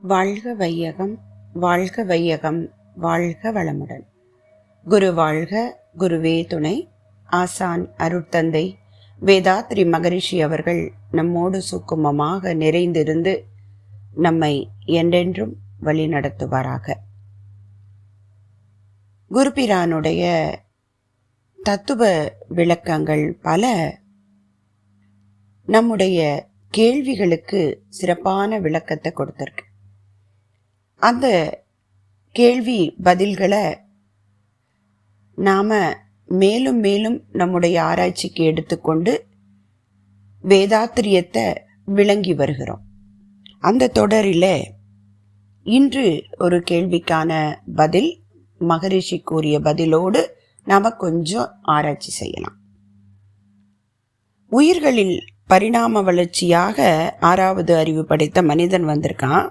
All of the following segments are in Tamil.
வாழ்க வையகம் வாழ்க வையகம் வாழ்க வளமுடன். குரு வாழ்க குருவே துணை. ஆசான் அருட்தந்தை. வேதாத்ரி மகரிஷி அவர்கள் நம்மோடு சுக்குமமாக நிறைந்திருந்து நம்மை என்றென்றும் வழிநடத்துவாராக. குருபிரானுடைய தத்துவ விளக்கங்கள் பல நம்முடைய கேள்விகளுக்கு சிறப்பான விளக்கத்தை கொடுத்துருக்கு. அந்த கேள்வி பதில்களை நாம் மேலும் மேலும் நம்முடைய ஆராய்ச்சிக்கு எடுத்துக்கொண்டு வேதாத்திரியத்தை விளங்கி வருகிறோம். அந்த தொடரில் இன்று ஒரு கேள்விக்கான பதில் மகரிஷி கூறிய பதிலோடு நாம் கொஞ்சம் ஆராய்ச்சி செய்யலாம். உயிர்களில் பரிணாம வளர்ச்சியாக ஆறாவது அறிவு படைத்த மனிதன் வந்திருக்கான்.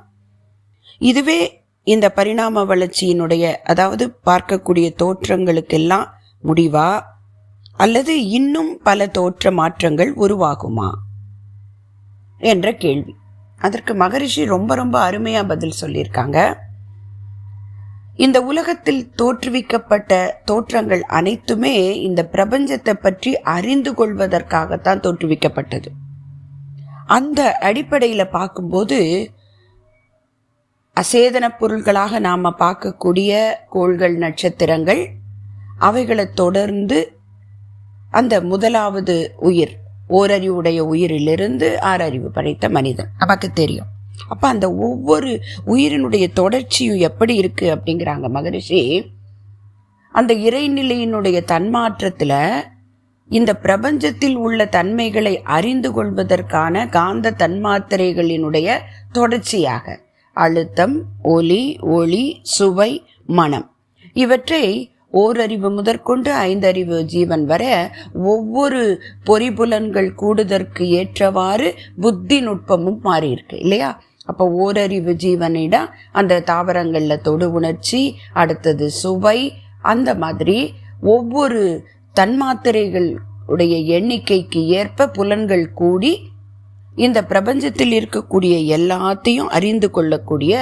இதுவே இந்த பரிணாம வளர்ச்சியினுடைய அதாவது பார்க்கக்கூடிய தோற்றங்களுக்கெல்லாம் முடிவா? அல்லது இன்னும் பல தோற்ற மாற்றங்கள் உருவாகுமா? என்ற கேள்வி. அதற்கு மகரிஷி ரொம்ப ரொம்ப அருமையாக பதில் சொல்லியிருக்காங்க. இந்த உலகத்தில் தோற்றுவிக்கப்பட்ட தோற்றங்கள் அனைத்துமே இந்த பிரபஞ்சத்தை பற்றி அறிந்து கொள்வதற்காகத்தான் தோற்றுவிக்கப்பட்டது. அந்த அடிப்படையில் பார்க்கும்போது அசேதன பொருள்களாக நாம் பார்க்கக்கூடிய கோள்கள் நட்சத்திரங்கள் அவைகளை தொடர்ந்து அந்த முதலாவது உயிர் ஓரறிவுடைய உயிரிலிருந்து ஆறறிவு படைத்த மனிதன். நமக்கு தெரியும். அப்போ அந்த ஒவ்வொரு உயிரினுடைய தொடர்ச்சியும் எப்படி இருக்கு அப்படிங்கிறாங்க மகரிஷி. அந்த இறைநிலையினுடைய தன்மாற்றத்தில் இந்த பிரபஞ்சத்தில் உள்ள தன்மைகளை அறிந்து கொள்வதற்கான காந்த தன்மாத்திரைகளினுடைய தொடர்ச்சியாக அழுத்தம் ஒலி ஒளி சுவை மனம். இவற்றை ஓரறிவு முதற்கொண்டு ஐந்தறிவு ஜீவன் வர ஒவ்வொரு பொறிபுலன்கள் கூடுதற்கு ஏற்றவாறு புத்தி நுட்பமும் மாறியிருக்கு இல்லையா? அப்போ ஓரறிவு ஜீவனிடம் அந்த தாவரங்களில் தொடு உணர்ச்சி அடுத்தது சுவை அந்த மாதிரி ஒவ்வொரு தன்மாத்திரைகள் உடைய எண்ணிக்கைக்கு ஏற்ப புலன்கள் கூடி இந்த பிரபஞ்சத்தில் இருக்கக்கூடிய எல்லாத்தையும் அறிந்து கொள்ளக்கூடிய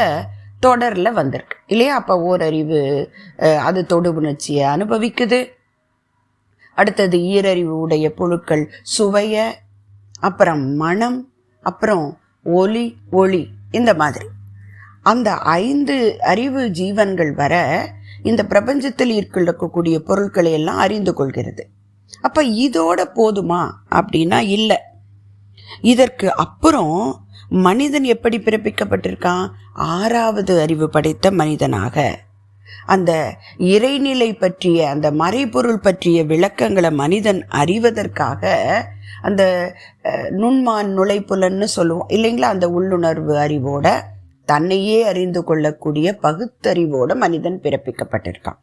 தொடரில் வந்திருக்கு. இல்லையா? அப்போ ஓரறிவு அது தொடு உணர்ச்சியை அனுபவிக்குது. அடுத்தது ஈரறிவு உடைய புழுக்கள் சுவைய அப்புறம் மனம் அப்புறம் ஒலி ஒளி இந்த மாதிரி. அந்த ஐந்து அறிவு ஜீவன்கள் வர இந்த பிரபஞ்சத்தில் இருக்கக்கூடிய பொருட்களை எல்லாம் அறிந்து கொள்கிறது. அப்போ இதோட போதுமா? அப்படின்னா இல்லை. இதற்கு அப்புறம் மனிதன் எப்படி பிறப்பிக்கப்பட்டிருக்கான்? ஆறாவது அறிவு படைத்த மனிதனாக. அந்த இறைநிலை பற்றிய அந்த மறைபொருள் பற்றிய விளக்கங்களை மனிதன் அறிவதற்காக அந்த நுண்மான் நுழைப்புலன்னு சொல்லுவோம். இல்லைங்களா? அந்த உள்ளுணர்வு அறிவோட தன்னையே அறிந்து கொள்ளக்கூடிய பகுத்தறிவோட மனிதன் பிறப்பிக்கப்பட்டிருக்கான்.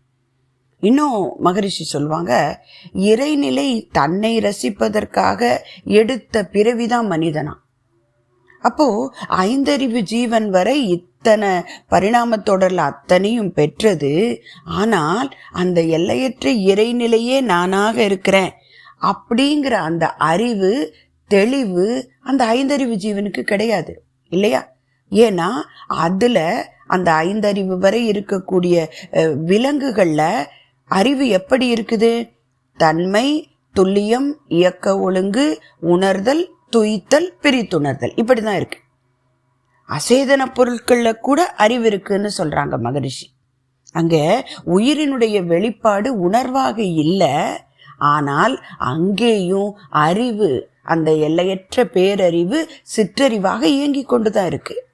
இன்னும் மகரிஷி சொல்லுவாங்க இறைநிலை தன்னை ரசிப்பதற்காக எடுத்த பிறவிதான் மனிதனா. அப்போ ஐந்தறிவு ஜீவன் வரை இத்தனை பரிணாம தொடரில் அத்தனையும் பெற்றது. ஆனால் அந்த எல்லையற்ற இறைநிலையே நானாக இருக்கிறேன். அப்படிங்கிற அந்த அறிவு தெளிவு அந்த ஐந்தறிவு ஜீவனுக்கு கிடையாது இல்லையா? ஏன்னா அதில் அந்த ஐந்தறிவு வரை இருக்கக்கூடிய விலங்குகளில் அறிவு எப்படி இருக்குது? தன்மை துல்லியம் இயக்க ஒழுங்கு உணர்தல் துய்த்தல் பிரித்துணர்தல் இப்படி தான் இருக்கு. அசேதன பொருட்களில் கூட அறிவு இருக்குன்னு சொல்றாங்க மகரிஷி. அங்கே உயிரினுடைய வெளிப்பாடு உணர்வாக இல்லை ஆனால் அங்கேயும் அறிவு அந்த எல்லையற்ற பேரறிவு சிற்றறிவாக இயங்கி கொண்டு தான் இருக்குது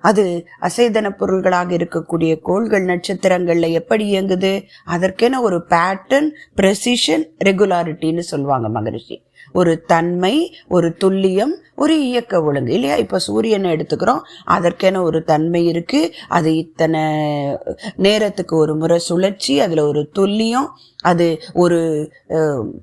அது அசைதன பொருள்களாக இருக்கக்கூடிய கோள்கள் நட்சத்திரங்களில் எப்படி இயங்குது? அதற்கென ஒரு பேட்டர்ன் ப்ரெசிஷன் ரெகுலாரிட்டின்னு சொல்லுவாங்க மகரிஷி. ஒரு தன்மை ஒரு துல்லியம் ஒரு இயக்க ஒழுங்கு. இல்லையா? இப்போ சூரியனை எடுத்துக்கிறோம். அதற்கென ஒரு தன்மை இருக்குது அது இத்தனை நேரத்துக்கு ஒரு முறை சுழற்சி அதில் ஒரு துல்லியம் அது ஒரு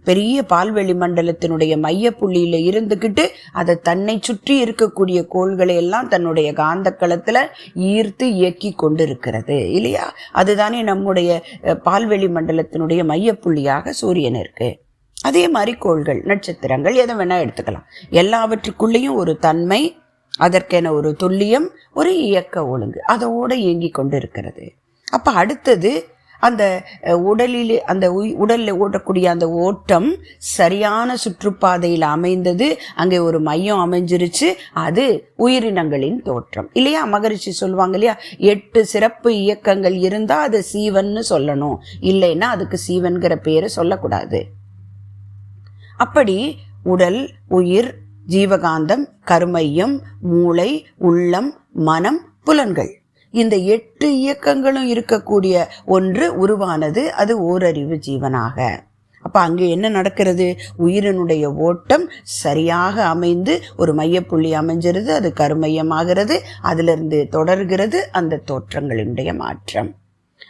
பெரிய பால்வெளி மண்டலத்தினுடைய மையப்புள்ளியில் இருந்துக்கிட்டு அதை தன்னை சுற்றி இருக்கக்கூடிய கோள்களை எல்லாம் தன்னுடைய காந்தக்களத்தில் ஈர்த்து இயக்கி கொண்டு இருக்கிறது இல்லையா? அதுதானே நம்முடைய பால்வெளி மண்டலத்தினுடைய மையப்புள்ளியாக சூரியன் இருக்குது அதே மாதிரி கோள்கள் நட்சத்திரங்கள் எதை வேணால் எடுத்துக்கலாம். எல்லாவற்றுக்குள்ளேயும் ஒரு தன்மை அதற்கென ஒரு துல்லியம் ஒரு இயக்க ஒழுங்கு அதோடு இயங்கி கொண்டு இருக்கிறது அப்போ அடுத்தது அந்த உடலில் உடலிலே அந்த உய் உடலில் ஓடக்கூடிய அந்த ஓட்டம் சரியான சுற்றுப்பாதையில் அமைந்தது. அங்கே ஒரு மையம் அமைஞ்சிருச்சு. அது உயிரினங்களின் தோற்றம். இல்லையா? மகரிஷி சொல்லுவாங்க இல்லையா? எட்டு சிறப்பு இயக்கங்கள் இருந்தால் அது சீவன்னு சொல்லணும். இல்லைன்னா அதுக்கு சீவன்கிற பேரை சொல்லக்கூடாது. அப்படி உடல் உயிர் ஜீவகாந்தம் கருமையம் மூளை உள்ளம் மனம் புலன்கள். இந்த எட்டு இயக்கங்களும் இருக்கக்கூடிய ஒன்று உருவானது அது ஓரறிவு ஜீவனாக. அப்போ அங்கே என்ன நடக்கிறது? உயிரினுடைய ஓட்டம் சரியாக அமைந்து ஒரு மையப்புள்ளி அமைஞ்சிருது அது கருமையமாகிறது அதிலிருந்து தொடர்கிறது அந்த தோற்றங்களினுடைய மாற்றம்.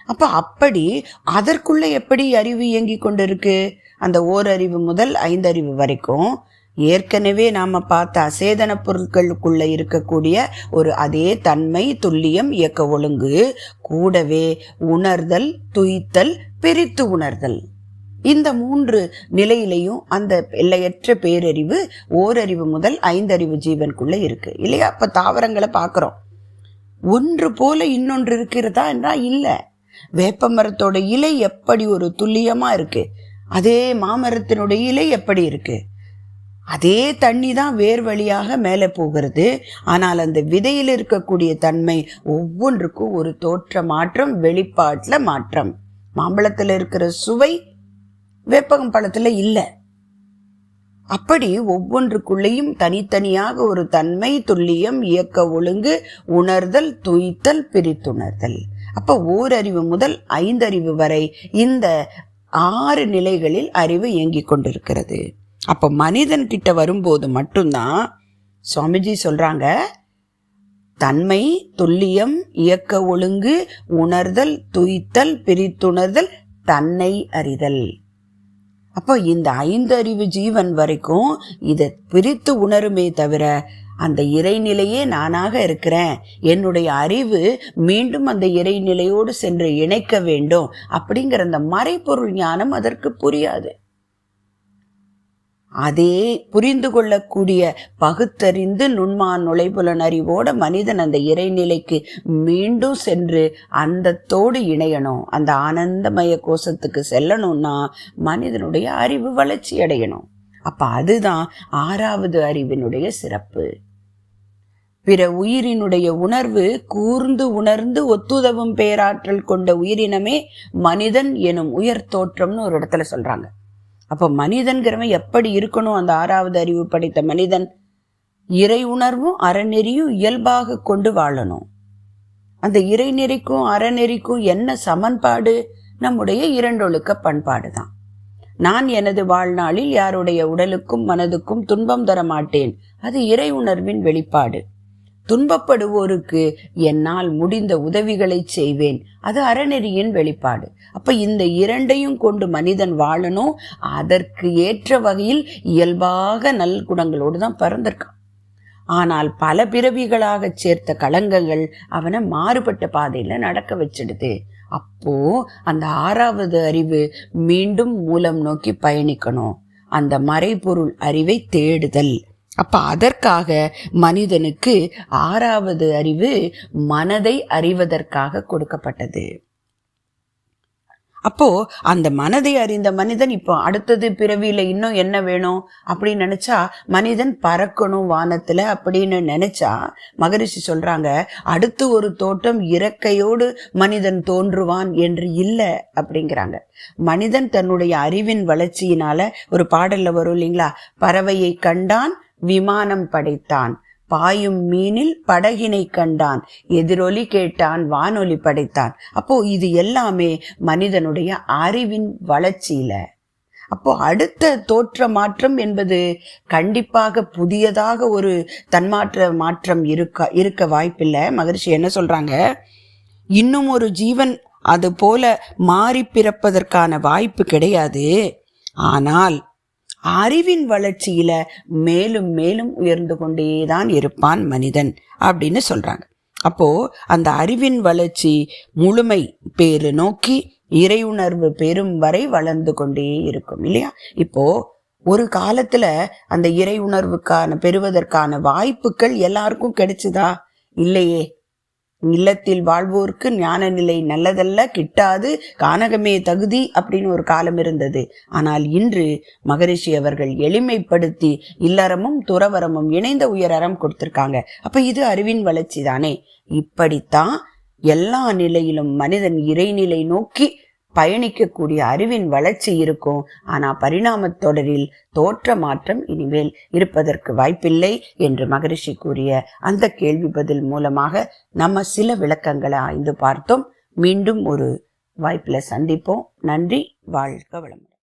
அப்போ அப்படி அதற்குள்ள எப்படி அறிவு இயங்கி கொண்டிருக்கு? அந்த ஓரறிவு முதல் ஐந்தறிவு வரைக்கும் ஏற்கனவே நாம் பார்த்த அசேதன பொருட்களுக்குள்ளே இருக்கக்கூடிய ஒரு அதே தன்மை துல்லியம் இயக்க ஒழுங்கு கூடவே உணர்தல் துய்த்தல் பிரித்து உணர்தல். இந்த மூன்று நிலையிலையும் அந்த எல்லையற்ற பேரறிவு ஓரறிவு முதல் ஐந்தறிவு ஜீவனுக்குள்ளே இருக்கு. இல்லையா? அப்போ தாவரங்களை பார்க்குறோம். ஒன்று போல இன்னொன்று இருக்கிறதா என்றால் இல்லை. வேப்ப மரத்தோட இலை எப்படி ஒரு துல்லியமாக இருக்குது அதே மாமரத்தினுடைய இலை எப்படி இருக்கு? அதே தண்ணி தான் வேர் வழியாக மேலே போகிறது. ஆனால் அந்த விதையில் இருக்கக்கூடிய தன்மை ஒவ்வொன்றுக்கும் ஒரு தோற்ற மாற்றம் வெளிப்பாட்டில் மாற்றம். மாம்பழத்தில் இருக்கிற சுவை வேப்பகம் பழத்தில் இல்லை. அப்படி ஒவ்வொன்றுக்குள்ளேயும் தனித்தனியாக ஒரு தன்மை துல்லியம் இயக்க ஒழுங்கு உணர்தல் துய்த்தல் பிரித்துணர்தல். அப்போ ஓரறிவு முதல் ஐந்தறிவு வரை இந்த ஆறு நிலைகளில் அறிவு இயங்கிக் கொண்டிருக்கிறது. அப்போ மனிதன்கிட்ட வரும்போது மட்டும்தான் சுவாமிஜி சொல்கிறாங்க தன்மை துல்லியம் இயக்க ஒழுங்கு உணர்தல் துய்த்தல் பிரித்துணர்தல் தன்னை அறிதல். அப்போ இந்த ஐந்தறிவு ஜீவன் வரைக்கும் இதை பிரித்து உணருமே தவிர அந்த இறைநிலையே நானாக இருக்கிறேன். என்னுடைய அறிவு மீண்டும் அந்த இறைநிலையோடு சென்று இணைக்க வேண்டும் அப்படிங்கிற அந்த மறைபொருள் ஞானம் அதற்கு புரியாது. அதே புரிந்து கொள்ளக்கூடிய பகுத்தறிந்து நுண்மான் நுழைபுலன் அறிவோட மனிதன் அந்த இறைநிலைக்கு மீண்டும் சென்று அந்தத்தோடு இணையணும். அந்த ஆனந்தமய கோஷத்துக்கு செல்லணும்னா மனிதனுடைய அறிவு வளர்ச்சி அடையணும். அப்ப அதுதான் ஆறாவது அறிவினுடைய சிறப்பு. பிற உயிரினுடைய உணர்வு கூர்ந்து உணர்ந்து ஒத்துதவும் பேராற்றல் கொண்ட உயிரினமே மனிதன் எனும் உயர் தோற்றம்னு ஒரு இடத்துல சொல்றாங்க. அப்போ மனிதன்கிறவன் எப்படி இருக்கணும்? அந்த ஆறாவது அறிவு படைத்த மனிதன் இறை உணர்வும் அறநெறியும் இயல்பாக கொண்டு வாழணும். அந்த இறைநெறிக்கும் அறநெறிக்கும் என்ன சமன்பாடு? நம்முடைய இரண்டொழுக்க பண்பாடு தான். நான் எனது வாழ்நாளில் யாருடைய உடலுக்கும் மனதுக்கும் துன்பம் தர மாட்டேன் அது இறை உணர்வின் வெளிப்பாடு. துன்பப்படுவோருக்கு என்னால் முடிந்த உதவிகளை செய்வேன். அது அறநெறியின் வெளிப்பாடு. அப்ப இந்த இரண்டையும் கொண்டு மனிதன் வாழணும். அதற்கு ஏற்ற வகையில் இயல்பாக நல்குணங்களோடு தான் பிறந்திருக்கான். ஆனால் பல பிறவிகளாக சேர்த்த களங்கங்கள் அவனை மாறுபட்ட பாதையில நடக்க வச்சிடுது. அப்போ அந்த ஆறாவது அறிவு மீண்டும் மூலம் நோக்கி பயணிக்கணும். அந்த மறைபொருள் அறிவை தேடுதல். அப்ப அதற்காக மனிதனுக்கு ஆறாவது அறிவு மனதை அறிவதற்காக கொடுக்கப்பட்டது. அப்போ அந்த மனதை அறிந்த மனிதன் இப்போ அடுத்தது பிறவியில இன்னும் என்ன வேணும் அப்படின்னு நினைச்சா மனிதன் பறக்கணும் வானத்துல அப்படின்னு நினைச்சா மகரிஷி சொல்றாங்க அடுத்து ஒரு தோட்டம் இறக்கையோடு மனிதன் தோன்றுவான் என்று இல்லை அப்படிங்கிறாங்க. மனிதன் தன்னுடைய அறிவின் வளர்ச்சியினால ஒரு பாடல்ல வரும் இல்லைங்களா? பறவையை கண்டான் விமானம் படைத்தான். பாயும் மீனில் படகினை கண்டான். எதிரொலி கேட்டான் வானொலி படைத்தான். அப்போ இது எல்லாமே மனிதனுடைய அறிவின் வளர்ச்சியில. அப்போ அடுத்த தோற்ற மாற்றம் என்பது கண்டிப்பாக புதியதாக ஒரு தன்மாற்ற மாற்றம் இருக்க இருக்க வாய்ப்பில்லை. மகரிஷி என்ன சொல்றாங்க? இன்னும் ஒரு ஜீவன் அது போல மாறி பிறப்பதற்கான வாய்ப்பு கிடையாது. ஆனால் அறிவின் வளர்ச்சியில மேலும் மேலும் உயர்ந்து கொண்டே தான் இருப்பான் மனிதன் அப்படின்னு சொல்றாங்க. அப்போ அந்த அறிவின் வளர்ச்சி முழுமை பேரு நோக்கி இறையுணர்வு பெறும் வரை வளர்ந்து கொண்டே இருக்கும் இல்லையா? இப்போ ஒரு காலத்துல அந்த இறை உணர்வுக்கான பெறுவதற்கான வாய்ப்புகள் எல்லாருக்கும் கிடைச்சுதா? இல்லையே. இல்லத்தில் வாழ்வோருக்கு ஞான நிலை நல்லதல்ல கிட்டாது கானகமே தகுதி அப்படின்னு ஒரு காலம் இருந்தது. ஆனால் இன்று மகரிஷி அவர்கள் எளிமைப்படுத்தி இல்லறமும் துறவரமும் இணைந்த உயரறம் கொடுத்திருக்காங்க. அப்ப இது அறிவின் வளர்ச்சி தானே. இப்படித்தான் எல்லா நிலையிலும் மனிதன் இறைநிலை நோக்கி பயணிக்கக்கூடிய அறிவின் வளர்ச்சி இருக்கும். ஆனா பரிணாமத் தொடரில் தோற்ற மாற்றம் இனிமேல் இருப்பதற்கு வாய்ப்பில்லை என்று மகரிஷி கூறிய அந்த கேள்வி பதில் மூலமாக நம்ம சில விளக்கங்களை ஆய்ந்து பார்த்தோம். மீண்டும் ஒரு வாய்ப்புல சந்திப்போம். நன்றி வாழ்க வளமுடன்.